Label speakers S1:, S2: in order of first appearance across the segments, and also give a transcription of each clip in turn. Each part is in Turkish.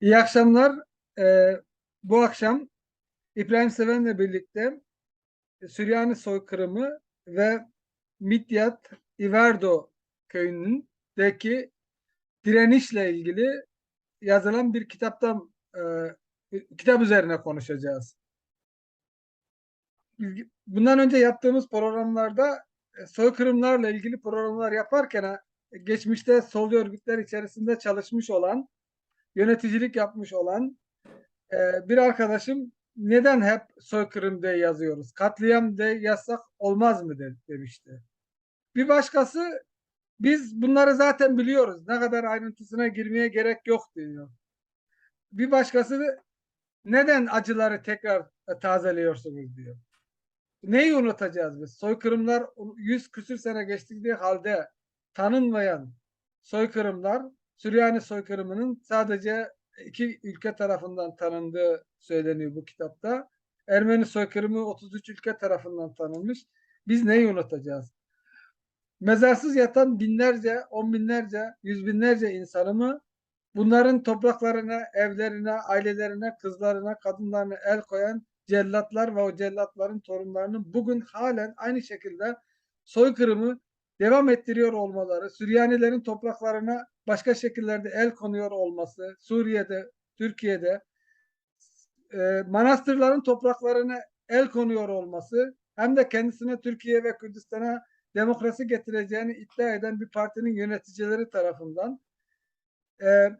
S1: İyi akşamlar. Ee, bu akşam İbrahim Seven'le birlikte Süryani soykırımı ve Midyat İverdo köyündeki direnişle ilgili yazılan bir kitaptan e, kitap üzerine konuşacağız. Bundan önce yaptığımız programlarda e, soykırımlarla ilgili programlar yaparken e, geçmişte sol örgütler içerisinde çalışmış olan yöneticilik yapmış olan e, bir arkadaşım neden hep soykırım diye yazıyoruz? Katliam diye yazsak olmaz mı de, demişti. Bir başkası biz bunları zaten biliyoruz. Ne kadar ayrıntısına girmeye gerek yok diyor. Bir başkası neden acıları tekrar tazeliyorsunuz diyor. Neyi unutacağız biz? Soykırımlar 100 küsür sene geçtiği halde tanınmayan soykırımlar Süryani soykırımının sadece iki ülke tarafından tanındığı söyleniyor bu kitapta. Ermeni soykırımı 33 ülke tarafından tanınmış. Biz neyi unutacağız? Mezarsız yatan binlerce, on binlerce, yüz binlerce insanımı bunların topraklarına, evlerine, ailelerine, kızlarına, kadınlarına el koyan cellatlar ve o cellatların torunlarının bugün halen aynı şekilde soykırımı devam ettiriyor olmaları, Süryanilerin topraklarına başka şekillerde el konuyor olması, Suriye'de, Türkiye'de e, manastırların topraklarına el konuyor olması hem de kendisine Türkiye ve Kürdistan'a demokrasi getireceğini iddia eden bir partinin yöneticileri tarafından e,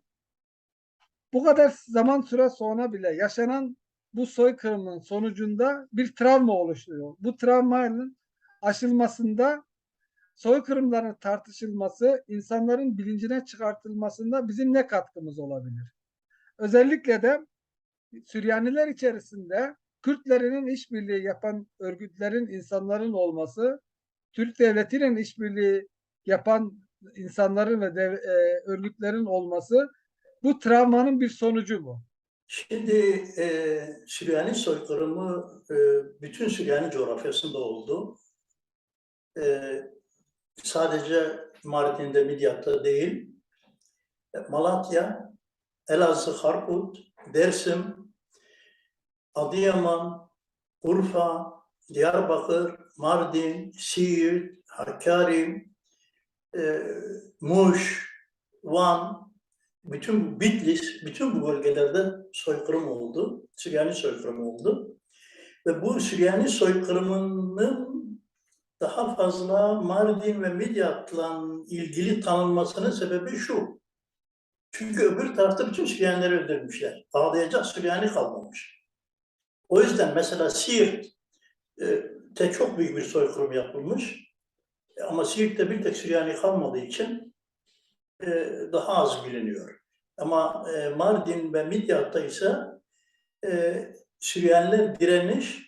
S1: bu kadar zaman süre sonra bile yaşanan bu soykırımın sonucunda bir travma oluşuyor. Bu travmanın aşılmasında soykırımların tartışılması, insanların bilincine çıkartılmasında bizim ne katkımız olabilir? Özellikle de Süryaniler içerisinde Kürtlerinin işbirliği yapan örgütlerin, insanların olması, Türk devletinin işbirliği yapan insanların ve dev, e, örgütlerin olması bu travmanın bir sonucu mu?
S2: Şimdi e, Süryani soykırımı e, bütün Süryani coğrafyasında oldu. E, sadece Mardin'de, Midyat'ta değil, Malatya, Elazığ, Harput, Dersim, Adıyaman, Urfa, Diyarbakır, Mardin, Siirt, Hakkari, e, Muş, Van, bütün Bitlis, bütün bu bölgelerde soykırım oldu. Süryani soykırımı oldu. Ve bu Süryani soykırımının daha fazla Mardin ve Midyat'la ilgili tanınmasının sebebi şu. Çünkü öbür tarafta bütün Süryanileri öldürmüşler. Ağlayacak Süryani kalmamış. O yüzden mesela Siirt te çok büyük bir soykırım yapılmış. Ama Siirt'te bir tek Süryani kalmadığı için e, daha az biliniyor. Ama e, Mardin ve Midyat'ta ise e, Süryaniler direniş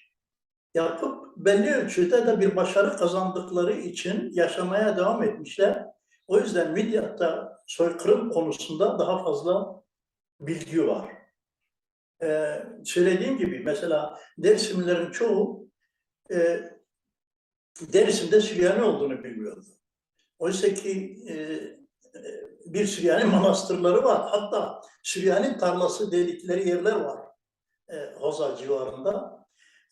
S2: yapıp belli ölçüde de bir başarı kazandıkları için yaşamaya devam etmişler. O yüzden Midyat'ta soykırım konusunda daha fazla bilgi var. Ee, söylediğim gibi mesela Dersimlilerin çoğu e, Dersim'de Süryani olduğunu bilmiyordu. Oysa ki e, bir Süryani manastırları var. Hatta Süryani tarlası dedikleri yerler var. E, Hoza civarında.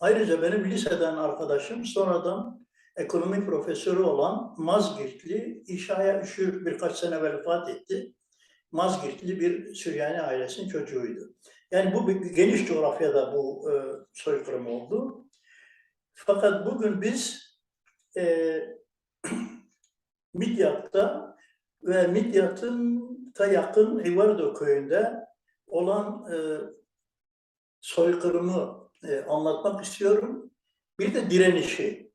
S2: Ayrıca benim liseden arkadaşım sonradan ekonomi profesörü olan Mazgirtli İşaya Üşür birkaç sene vefat etti. Mazgirtli bir Süryani ailesinin çocuğuydu. Yani bu geniş coğrafyada bu e, soykırım oldu. Fakat bugün biz e, Midyat'ta ve Midyat'ın ta yakın Ivardo köyünde olan e, soykırımı e, anlatmak istiyorum. Bir de direnişi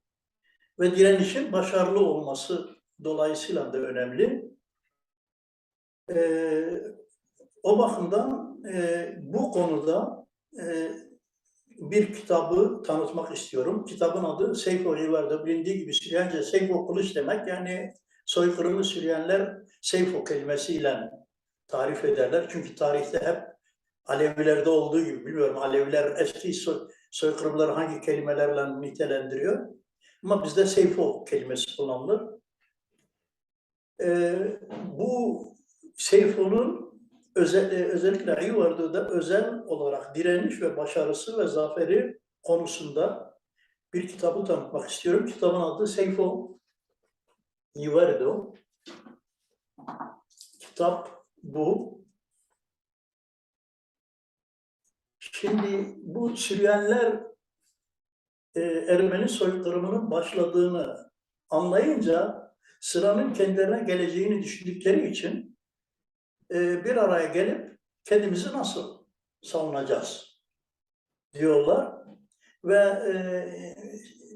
S2: ve direnişin başarılı olması dolayısıyla da önemli. E, o bakımdan e, bu konuda bir kitabı tanıtmak istiyorum. Kitabın adı Seyfo Rivar'da bilindiği gibi Süryanice Seyfo kılıç demek. Yani soykırımı Süryaniler Seyfo kelimesiyle tarif ederler. Çünkü tarihte hep Alevilerde olduğu gibi bilmiyorum Aleviler eski soy, soykırımları hangi kelimelerle nitelendiriyor. Ama bizde Seyfo kelimesi kullanılır. Ee, bu Seyfo'nun özel, e, özellikle Ayvardo'da özel olarak direniş ve başarısı ve zaferi konusunda bir kitabı tanıtmak istiyorum. Kitabın adı Seyfo Ayvardo. Kitap bu. Şimdi bu Süryaniler e, Ermeni soykırımının başladığını anlayınca sıranın kendilerine geleceğini düşündükleri için e, bir araya gelip kendimizi nasıl savunacağız diyorlar. Ve e,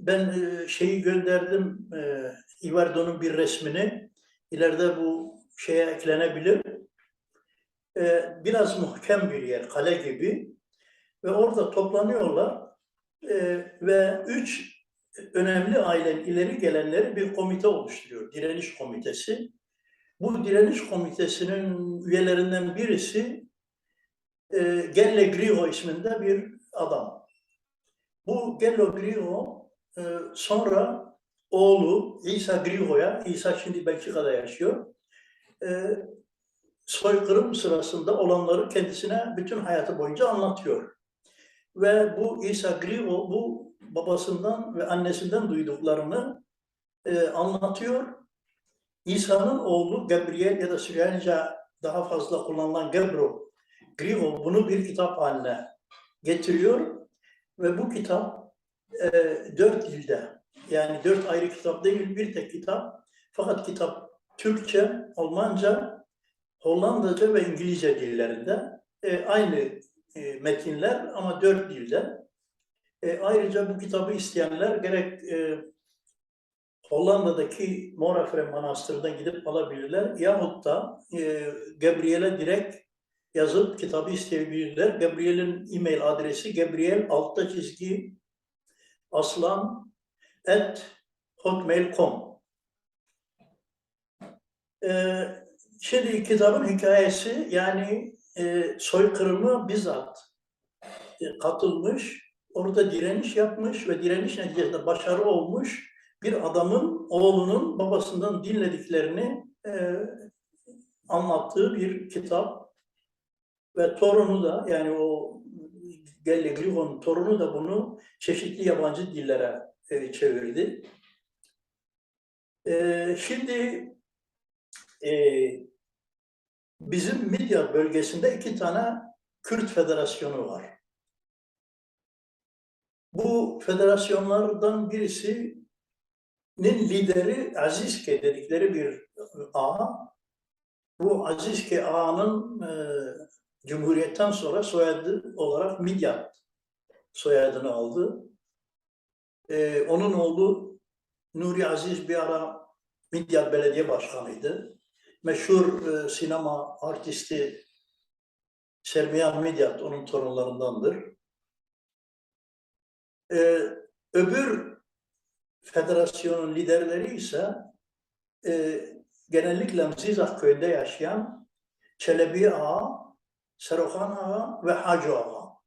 S2: ben e, şeyi gönderdim e, Ivardo'nun bir resmini. İleride bu şeye eklenebilir. E, biraz muhkem bir yer kale gibi ve orada toplanıyorlar e, ve üç önemli ailen ileri gelenleri bir komite oluşturuyor. Direniş komitesi. Bu direniş komitesinin üyelerinden birisi e, Gelle Griho isminde bir adam. Bu Gello Griho e, sonra oğlu İsa Griho'ya, İsa şimdi Belçika'da yaşıyor, e, soykırım sırasında olanları kendisine bütün hayatı boyunca anlatıyor. Ve bu İsa Griho bu babasından ve annesinden duyduklarını e, anlatıyor. İsa'nın oğlu Gabriel ya da Süryanice daha fazla kullanılan Gabro, Griho bunu bir kitap haline getiriyor ve bu kitap e, dört dilde yani dört ayrı kitap değil bir tek kitap fakat kitap Türkçe, Almanca, Hollandaca ve İngilizce dillerinde e, aynı e, metinler ama dört dilde. E, ayrıca bu kitabı isteyenler gerek e, Hollanda'daki Morafre Manastırı'na gidip alabilirler yahut da e, Gabriel'e direkt yazıp kitabı isteyebilirler. Gabriel'in e-mail adresi gabriel altta çizgi aslan at hotmail.com e, Şimdi kitabın hikayesi yani e, soykırımı bizzat e, katılmış, orada direniş yapmış ve direniş neticesinde başarı olmuş bir adamın oğlunun babasından dinlediklerini e, anlattığı bir kitap ve torunu da yani o Gelle torunu da bunu çeşitli yabancı dillere e, çevirdi. E, şimdi e, bizim Midyat bölgesinde iki tane Kürt federasyonu var. Bu federasyonlardan birisinin lideri Azizke dedikleri bir ağa. Bu Azizke ağanın e, Cumhuriyet'ten sonra soyadı olarak Midyat soyadını aldı. E, onun oğlu Nuri Aziz bir ara Midyat Belediye Başkanı'ydı. Meşhur e, sinema artisti Sermiyan Midyat onun torunlarındandır. E, öbür federasyonun liderleri ise e, genellikle Zizak köyünde yaşayan Çelebi Ağa, Serohan Ağa ve Hacı Ağa.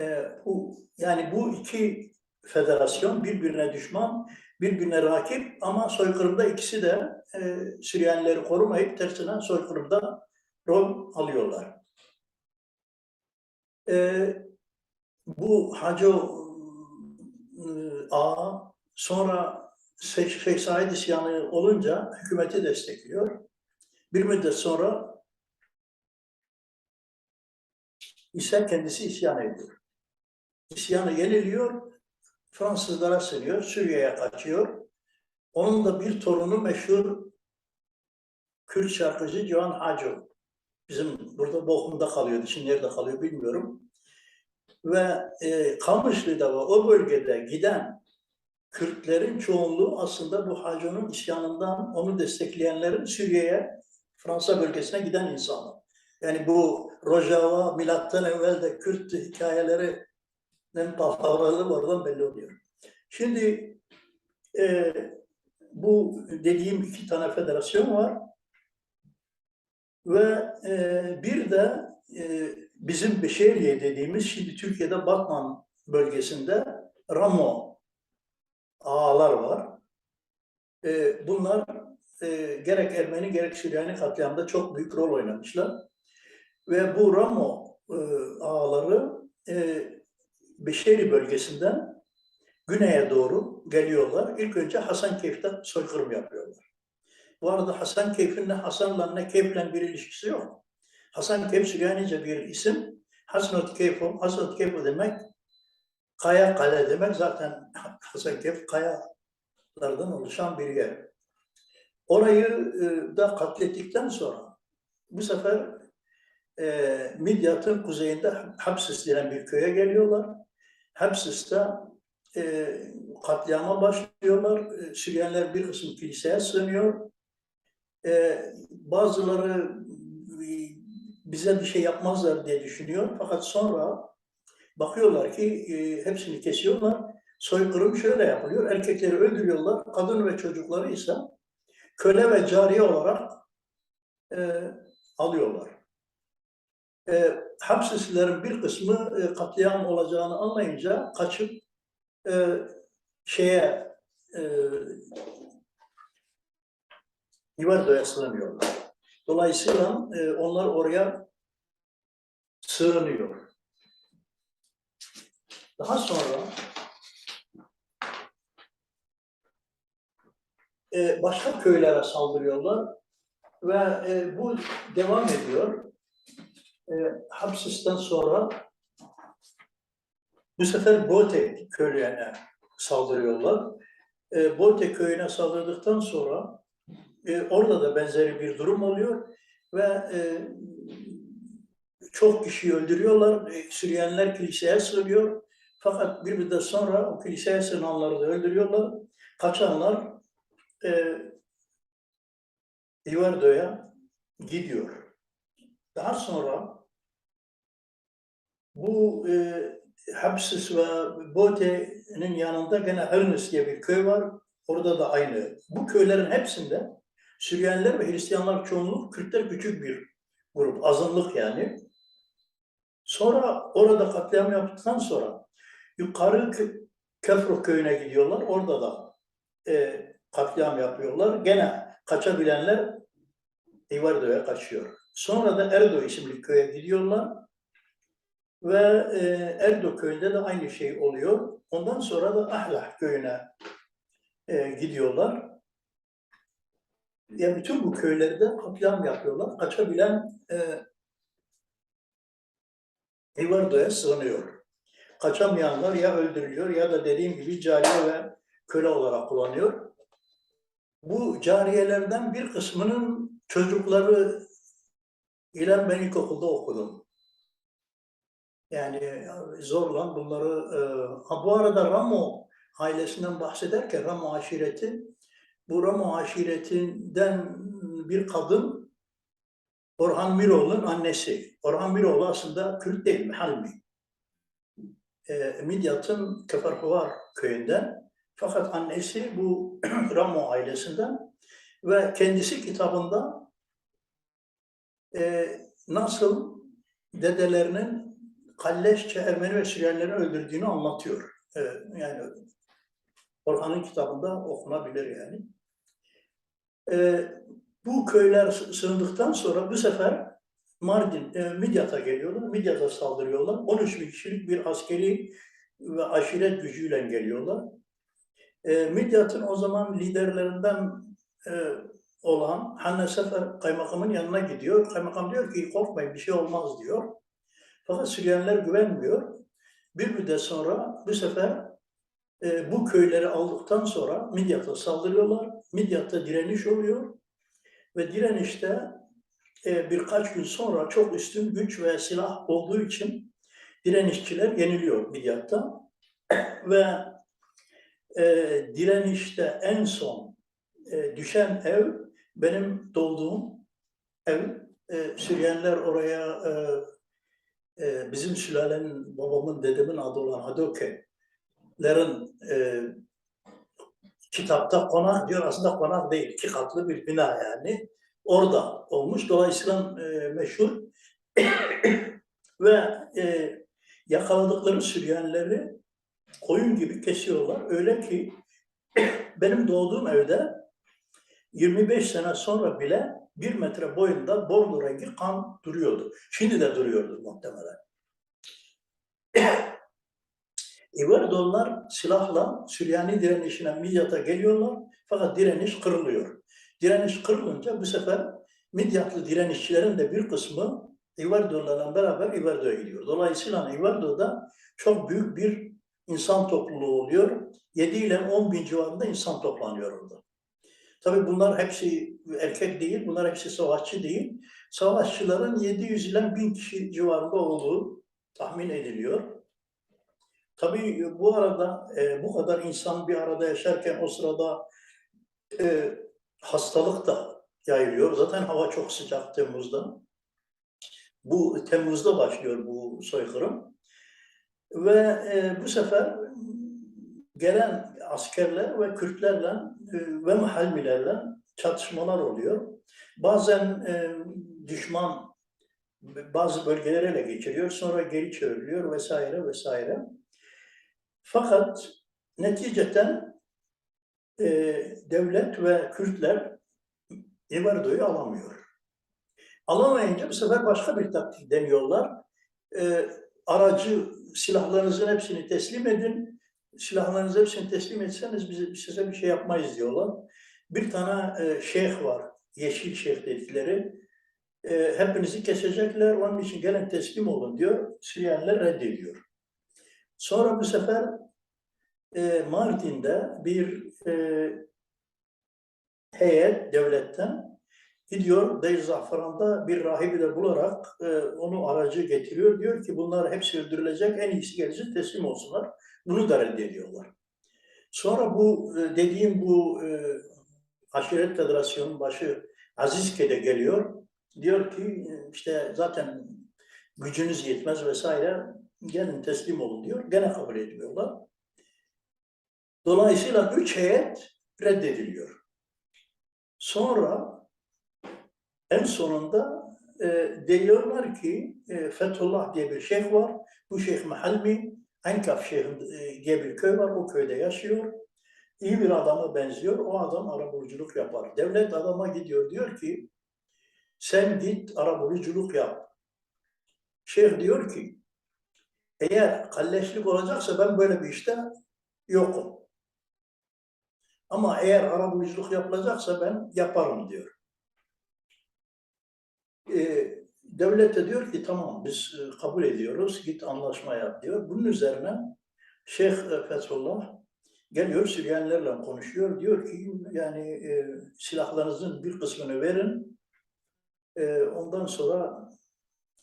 S2: E, bu, yani bu iki federasyon birbirine düşman, birbirine rakip ama soykırımda ikisi de e, Süryanileri korumayıp tersine soykırımda rol alıyorlar. E, bu Hacı e, Ağa sonra Şeyh Said isyanı olunca hükümeti destekliyor. Bir müddet sonra ise kendisi isyan ediyor. İsyanı yeniliyor, Fransızlara sığınıyor, Suriye'ye kaçıyor. Onun da bir torunu meşhur Kürt şarkıcı Civan Hacı. Bizim burada Bochum'da kalıyordu, şimdi nerede kalıyor bilmiyorum. Ve e, Kamışlı'da ve o bölgede giden Kürtlerin çoğunluğu aslında bu Hacı'nın isyanından onu destekleyenlerin Suriye'ye, Fransa bölgesine giden insanlar. Yani bu Rojava, milattan evvel de Kürt hikayeleri palavraları oradan belli oluyor. Şimdi e, bu dediğim iki tane federasyon var ve e, bir de e, bizim Beşeriye dediğimiz şimdi Türkiye'de Batman bölgesinde Ramo ağalar var. E, bunlar e, gerek Ermeni gerek Süryani katliamda çok büyük rol oynamışlar. Ve bu Ramo e, ağaları e, Beşeri bölgesinden güneye doğru geliyorlar. İlk önce Hasankeyf'te soykırım yapıyorlar. Bu arada Hasankeyf'in ne Hasan'la ne Keyf'le bir ilişkisi yok. Hasankeyf Süryanice bir isim. Hasnot Keyfo, Hasnot Keyfo demek kaya kale demek. Zaten Hasankeyf kayalardan oluşan bir yer. Orayı e, da katlettikten sonra bu sefer e, Midyat'ın kuzeyinde Hapsis denen bir köye geliyorlar. Hapsis'te e, katliama başlıyorlar. E, Süryaniler bir kısım kiliseye sığınıyor. E, bazıları e, bize bir şey yapmazlar diye düşünüyor. Fakat sonra bakıyorlar ki e, hepsini kesiyorlar. Soykırım şöyle yapılıyor. Erkekleri öldürüyorlar. Kadın ve çocukları ise köle ve cariye olarak e, alıyorlar. E, Hapsislilerin bir kısmı e, katliam olacağını anlayınca kaçıp e, şeye e, Livardo'ya sığınıyorlar. Dolayısıyla e, onlar oraya sığınıyor. Daha sonra e, başka köylere saldırıyorlar ve e, bu devam ediyor. E, Hapsis'ten sonra bu sefer Bote köylerine saldırıyorlar. E, Bote köyüne saldırdıktan sonra e, orada da benzeri bir durum oluyor ve e, çok kişi öldürüyorlar. E, Süryaniler kiliseye sığınıyor. Fakat bir müddet sonra o kiliseye sığınanları da öldürüyorlar. Kaçanlar e, Livardo'ya gidiyor. Daha sonra bu e, Hapsis ve Bote'nin yanında gene Ernest diye bir köy var. Orada da aynı. Bu köylerin hepsinde Süryaniler ve Hristiyanlar çoğunluk, Kürtler küçük bir grup, azınlık yani. Sonra orada katliam yaptıktan sonra yukarı Köfro köyüne gidiyorlar. Orada da e, katliam yapıyorlar. Gene kaçabilenler Ivardo'ya kaçıyor. Sonra da Erdo isimli köye gidiyorlar. Ve e, Erdo köyünde de aynı şey oluyor. Ondan sonra da Ahlah köyüne e, gidiyorlar. Ya bütün bu köylerde katliam yapıyorlar. Kaçabilen e, Ivardo'ya sığınıyor. Kaçamayanlar ya öldürülüyor ya da dediğim gibi cariye ve köle olarak kullanıyor. Bu cariyelerden bir kısmının çocukları ile ben ilkokulda okudum. Yani zorla bunları... E, bu arada Ramo ailesinden bahsederken Ramo aşireti, bu Ramo aşiretinden bir kadın Orhan Miroğlu'nun annesi. Orhan Miroğlu aslında Kürt değil, Halmi. E, Midyat'ın Keferhuvar köyünden. Fakat annesi bu Ramo ailesinden ve kendisi kitabında e, nasıl dedelerinin kalleşçe Ermeni ve Süryanileri öldürdüğünü anlatıyor. E, yani Orhan'ın kitabında okunabilir yani. E, bu köyler sığındıktan sonra bu sefer Mardin, e, Midyat'a geliyorlar. Midyat'a saldırıyorlar. 13 bin kişilik bir askeri ve aşiret gücüyle geliyorlar. E, Midyat'ın o zaman liderlerinden e, olan Hanne Sefer kaymakamın yanına gidiyor. Kaymakam diyor ki korkmayın bir şey olmaz diyor. Fakat Süryaniler güvenmiyor. Bir müddet sonra bu sefer e, bu köyleri aldıktan sonra Midyat'a saldırıyorlar. Midyat'ta direniş oluyor. Ve direnişte e, birkaç gün sonra çok üstün güç ve silah olduğu için direnişçiler yeniliyor Midyat'ta. Ve e, direnişte en son e, düşen ev benim doğduğum ev. E, Süryaniler oraya e, e, bizim sülalenin, babamın, dedemin adı olan Hadoke'lerin e, kitapta konak diyor. Aslında konak değil. iki katlı bir bina yani. Orada olmuş. Dolayısıyla e, meşhur ve e, yakaladıkları Süryanileri koyun gibi kesiyorlar. Öyle ki benim doğduğum evde 25 sene sonra bile bir metre boyunda bordo rengi kan duruyordu. Şimdi de duruyordur muhtemelen. İvardoğullar silahla Süryani direnişine Midyat'a geliyorlar fakat direniş kırılıyor. Direniş kırılınca bu sefer Midyatlı direnişçilerin de bir kısmı İvardoğullarla beraber İvardo'ya gidiyor. Dolayısıyla İvardo'da çok büyük bir insan topluluğu oluyor. 7 ile 10 bin civarında insan toplanıyor orada. Tabii bunlar hepsi erkek değil, bunlar hepsi savaşçı değil. Savaşçıların 700 ile 1000 kişi civarında olduğu tahmin ediliyor. Tabii bu arada e, bu kadar insan bir arada yaşarken o sırada e, hastalık da yayılıyor. Zaten hava çok sıcak Temmuz'da. Bu Temmuz'da başlıyor bu soykırım. Ve e, bu sefer gelen askerler ve Kürtlerle e, ve Mahalmilerle çatışmalar oluyor. Bazen e, düşman bazı bölgeleri ele geçiriyor, sonra geri çevriliyor vesaire vesaire. Fakat neticeten e, devlet ve Kürtler İvardo'yu alamıyor. Alamayınca bu sefer başka bir taktik deniyorlar. E, aracı silahlarınızın hepsini teslim edin. Silahlarınızı hepsini teslim etseniz biz size bir şey yapmayız diyorlar. Bir tane e, şeyh var, Yeşil Şeyh dedikleri. E, hepinizi kesecekler, onun için gelin teslim olun diyor. Süryaniler reddediyor. Sonra bu sefer e, Mardin'de bir e, heyet devletten gidiyor Deyr Zaferan'da bir rahibi de bularak e, onu aracı getiriyor. Diyor ki bunlar hepsi öldürülecek, en iyisi gelecek teslim olsunlar. Bunu da reddediyorlar. Sonra bu e, dediğim bu e, aşiret federasyonun başı Azizke de geliyor. Diyor ki e, işte zaten gücünüz yetmez vesaire gelin teslim olun diyor. Gene kabul etmiyorlar. Dolayısıyla üç heyet reddediliyor. Sonra en sonunda e, diyorlar ki e, Fethullah diye bir şeyh var. Bu şeyh Mahalmi, Enkaf Şeyh e, diye bir köy var. O köyde yaşıyor. İyi bir adama benziyor. O adam arabuluculuk yapar. Devlet adama gidiyor diyor ki sen git arabuluculuk yap. Şeyh diyor ki eğer kalleşlik olacaksa ben böyle bir işte yokum. Ama eğer arabuluculuk yapılacaksa ben yaparım diyor. Ee, devlet de diyor ki tamam biz e, kabul ediyoruz git anlaşma yap diyor. Bunun üzerine Şeyh e, Fethullah geliyor Süryanilerle konuşuyor. Diyor ki yani e, silahlarınızın bir kısmını verin e, ondan sonra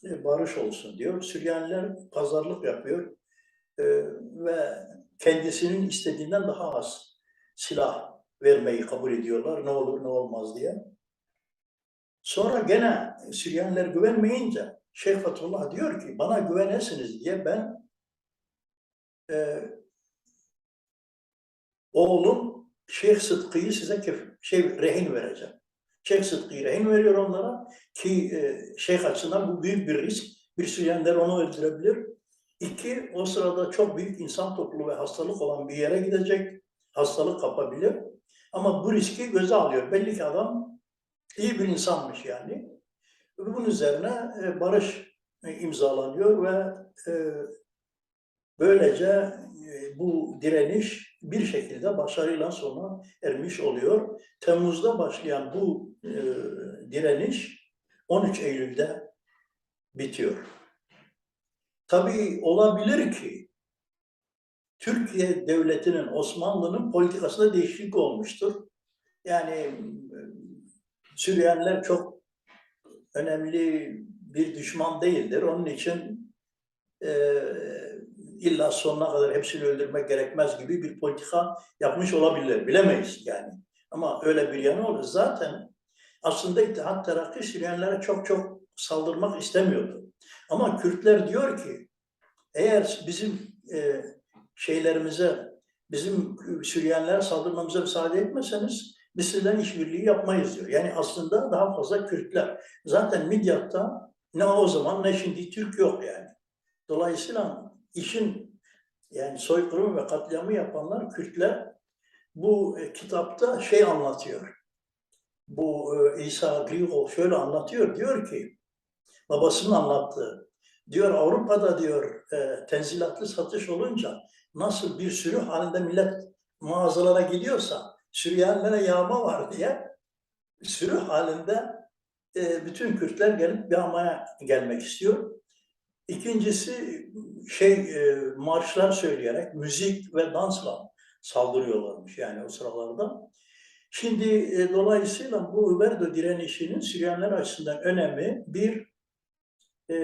S2: e, barış olsun diyor. Süryaniler pazarlık yapıyor e, ve kendisinin istediğinden daha az silah vermeyi kabul ediyorlar. Ne olur ne olmaz diye. Sonra gene Süryaniler güvenmeyince Şeyh Fethullah diyor ki bana güvenesiniz diye ben e, oğlum Şeyh Sıtkı'yı size kef- şey rehin vereceğim. Şeyh Sıtkı'yı rehin veriyor onlara ki e, şeyh açısından bu büyük bir risk. Bir Süryaniler onu öldürebilir. İki, o sırada çok büyük insan topluluğu ve hastalık olan bir yere gidecek. Hastalık kapabilir. Ama bu riski göze alıyor. Belli ki adam iyi bir insanmış yani. Bunun üzerine e, barış e, imzalanıyor ve e, böylece bu direniş bir şekilde başarıyla sona ermiş oluyor. Temmuz'da başlayan bu direniş 13 Eylül'de bitiyor. Tabii olabilir ki Türkiye Devleti'nin, Osmanlı'nın politikasında değişiklik olmuştur. Yani Süryaniler çok önemli bir düşman değildir. Onun için e, illa sonuna kadar hepsini öldürmek gerekmez gibi bir politika yapmış olabilir. Bilemeyiz yani. Ama öyle bir yanı olur. Zaten aslında İttihat Terakki Süryanilere çok çok saldırmak istemiyordu. Ama Kürtler diyor ki eğer bizim e, şeylerimize, bizim Süryanilere saldırmamıza müsaade etmeseniz sizden işbirliği yapmayız diyor. Yani aslında daha fazla Kürtler. Zaten Midyat'ta ne o zaman ne şimdi Türk yok yani. Dolayısıyla işin yani soykırım ve katliamı yapanlar Kürtler bu e, kitapta şey anlatıyor. bu e, İsa Grigol şöyle anlatıyor. Diyor ki babasının anlattığı. Diyor Avrupa'da diyor e, tenzilatlı satış olunca nasıl bir sürü halinde millet mağazalara gidiyorsa Süryanilere yağma var diye sürü halinde e, bütün Kürtler gelip yağmaya gelmek istiyor. İkincisi şey e, marşlar söyleyerek müzik ve dansla saldırıyorlarmış yani o sıralarda. Şimdi e, dolayısıyla bu Uberdo direnişinin Süryaniler açısından önemi bir e,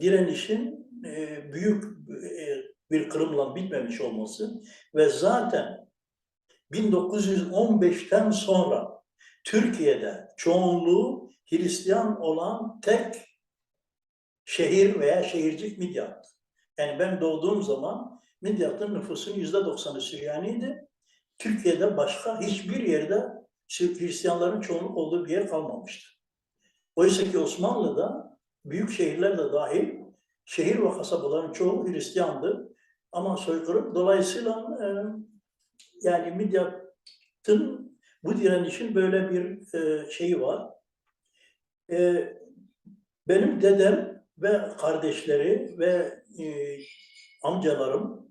S2: direnişin e, büyük e, bir kırımla bitmemiş olması ve zaten 1915'ten sonra Türkiye'de çoğunluğu Hristiyan olan tek şehir veya şehircik Midyat. Yani ben doğduğum zaman Midyat'ın nüfusunun yüzde doksanı Süryaniydi. Türkiye'de başka hiçbir yerde Hristiyanların çoğunluk olduğu bir yer kalmamıştı. Oysa ki Osmanlı'da büyük şehirler de dahil şehir ve kasabaların çoğu Hristiyandı. Ama soykırım dolayısıyla yani Midyat'ın bu direnişin böyle bir e, şeyi var. E, benim dedem ve kardeşleri ve e, amcalarım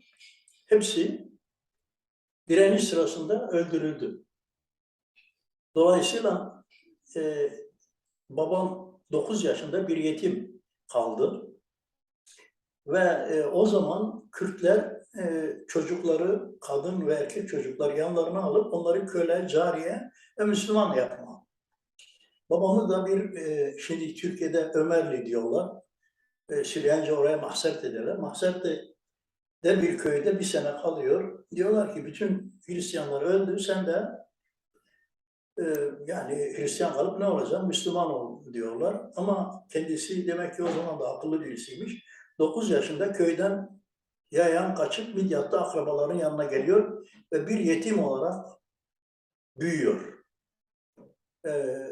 S2: hepsi direniş sırasında öldürüldü. Dolayısıyla e, babam 9 yaşında bir yetim kaldı. Ve e, o zaman Kürtler e, çocukları, kadın ve erkek çocuklar yanlarına alıp onları köle, cariye ve Müslüman yapma. Babamı da bir, e, şimdi Türkiye'de Ömerli diyorlar. E, Süryanice oraya mahsert ederler. Mahsert de, de bir köyde bir sene kalıyor. Diyorlar ki bütün Hristiyanlar öldü, sen de e, yani Hristiyan kalıp ne olacaksın? Müslüman ol diyorlar. Ama kendisi demek ki o zaman da akıllı birisiymiş. 9 yaşında köyden yayan kaçıp Midyat'ta akrabaların yanına geliyor ve bir yetim olarak büyüyor. Ee,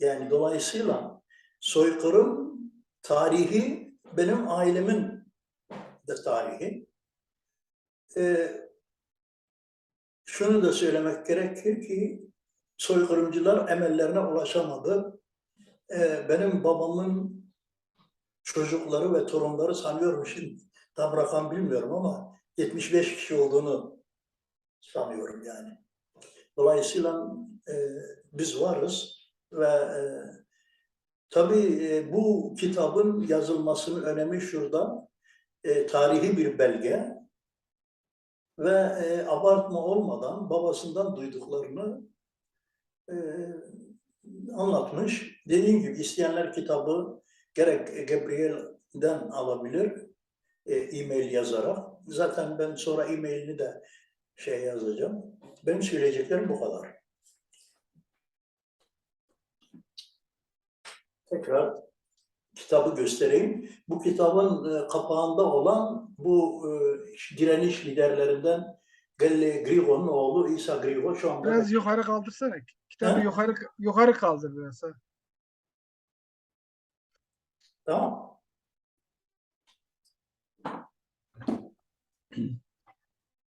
S2: yani dolayısıyla soykırım tarihi benim ailemin de tarihi. Ee, şunu da söylemek gerekir ki soykırımcılar emellerine ulaşamadı. Ee, benim babamın çocukları ve torunları sanıyorum şimdi tam rakam bilmiyorum ama 75 kişi olduğunu sanıyorum yani. Dolayısıyla e, biz varız ve e, tabii e, bu kitabın yazılmasının önemi şurada. E, tarihi bir belge ve e, abartma olmadan babasından duyduklarını e, anlatmış. Dediğim gibi isteyenler kitabı gerek Gabriel'den alabilir, e-mail yazarak. Zaten ben sonra e-mailini de şey yazacağım. Benim söyleyeceklerim bu kadar. Tekrar kitabı göstereyim. Bu kitabın e, kapağında olan bu e, direniş liderlerinden Galile Grigo'nun oğlu İsa Grigo şu anda
S1: Biraz yukarı kaldırsana. Kitabı
S2: Ha?
S1: yukarı yukarı kaldır biraz. ha.
S2: tamam.
S1: E,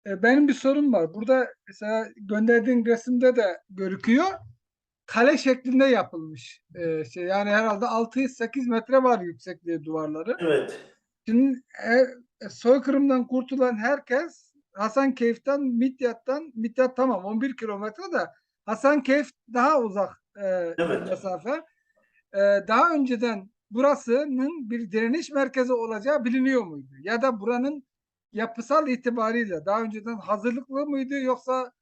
S1: Benim bir sorum var. Burada mesela gönderdiğin resimde de görüküyor. Kale şeklinde yapılmış. E, şey yani herhalde 6-8 metre var yüksekliği duvarları.
S2: Evet.
S1: Şimdi e, soykırımdan kurtulan herkes Hasankeyf'ten, Midyat'tan, Midyat tamam 11 kilometre de Hasankeyf daha uzak e,
S2: Evet.
S1: mesafe. E, daha önceden burasının bir direniş merkezi olacağı biliniyor muydu? Ya da buranın yapısal itibariyle daha önceden hazırlıklı mıydı yoksa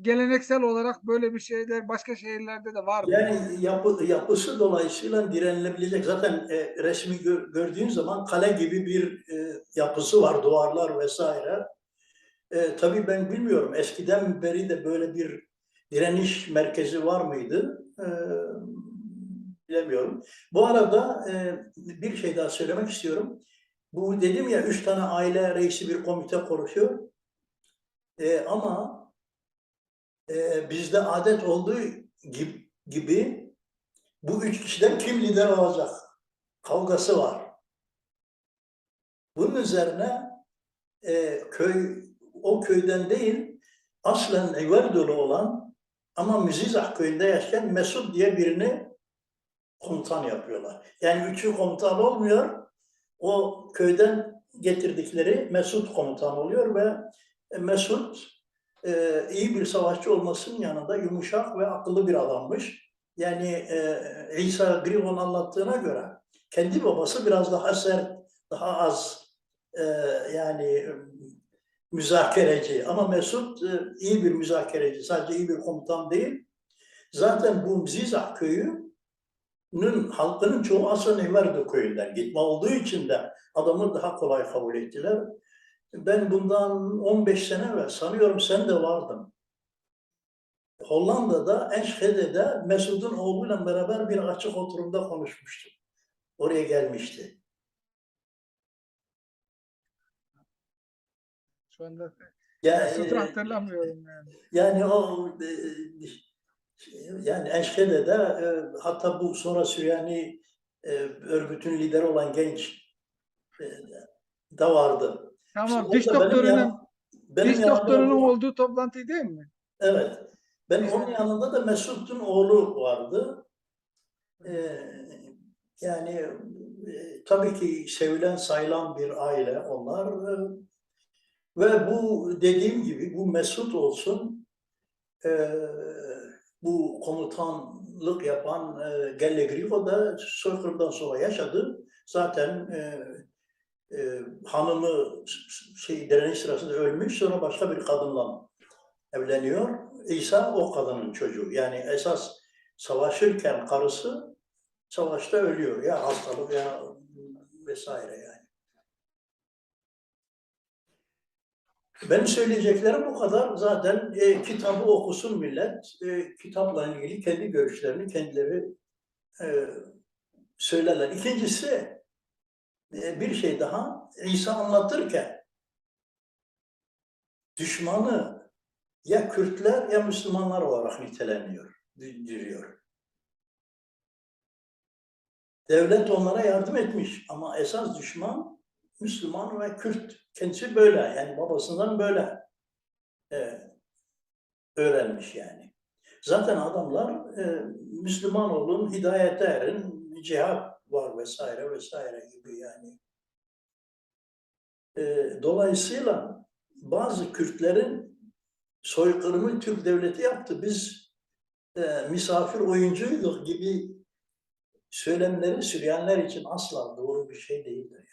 S1: geleneksel olarak böyle bir şeyler başka şehirlerde de var mı?
S2: Yani yapı, yapısı dolayısıyla direnilebilecek. Zaten e, resmi gör- gördüğün zaman kale gibi bir e, yapısı var, duvarlar vesaire. E, tabii ben bilmiyorum. Eskiden beri de böyle bir direniş merkezi var mıydı? E, bilemiyorum. Bu arada e, bir şey daha söylemek istiyorum. Bu dedim ya üç tane aile reisi bir komite konuşuyor. E, ama e, bizde adet olduğu gibi, gibi bu üç kişiden kim lider olacak? Kavgası var. Bunun üzerine e, köy o köyden değil aslen Everdolu olan Ama Müzizah köyünde yaşayan Mesut diye birini komutan yapıyorlar. Yani üçü komutan olmuyor. O köyden getirdikleri Mesut komutan oluyor ve Mesut e, iyi bir savaşçı olmasının yanında yumuşak ve akıllı bir adammış. Yani e, İsa Grivon anlattığına göre kendi babası biraz daha sert, daha az e, yani müzakereci. Ama Mesut e, iyi bir müzakereci, sadece iyi bir komutan değil. Zaten bu Zizah köyünün halkının çoğu aslında Neverdo köyünden gitme olduğu için de adamı daha kolay kabul ettiler. Ben bundan 15 sene ve sanıyorum sen de vardın. Hollanda'da, Enschede'de Mesut'un oğluyla beraber bir açık oturumda konuşmuştum. Oraya gelmişti.
S1: Şu anda
S2: Ya,
S1: Mesut'u
S2: e,
S1: hatırlamıyorum yani.
S2: Yani o e, yani Enşkede'de e, hatta bu sonra Süryani e, örgütün lideri olan genç e, da vardı.
S1: Tamam
S2: İşte
S1: diş doktorunun
S2: yan-
S1: diş doktorunun
S2: olduğu-
S1: olduğu toplantı değil mi?
S2: Evet. Ben
S1: Bizim-
S2: onun yanında da Mesut'un oğlu vardı. E, yani e, tabii ki sevilen sayılan bir aile onlar. E, ve bu dediğim gibi bu Mesut olsun e, bu komutanlık yapan e, Gelle Grifo da soykırımdan sonra yaşadı. Zaten e, e, hanımı şey direniş sırasında ölmüş sonra başka bir kadınla evleniyor. İsa o kadının çocuğu. Yani esas savaşırken karısı savaşta ölüyor. Ya hastalık ya vesaire yani. Benim söyleyeceklerim bu kadar. Zaten e, kitabı okusun millet. E, kitapla ilgili kendi görüşlerini kendileri e, söylerler. İkincisi e, bir şey daha. İsa anlatırken düşmanı ya Kürtler ya Müslümanlar olarak niteleniyor, diyor. Devlet onlara yardım etmiş ama esas düşman Müslüman ve Kürt. Kendisi böyle yani babasından böyle e, öğrenmiş yani. Zaten adamlar e, Müslüman olun, hidayete erin, cihat var vesaire vesaire gibi yani. E, dolayısıyla bazı Kürtlerin soykırımı Türk devleti yaptı. Biz e, misafir oyuncuyduk gibi söylemleri Süryaniler için asla doğru bir şey değildir.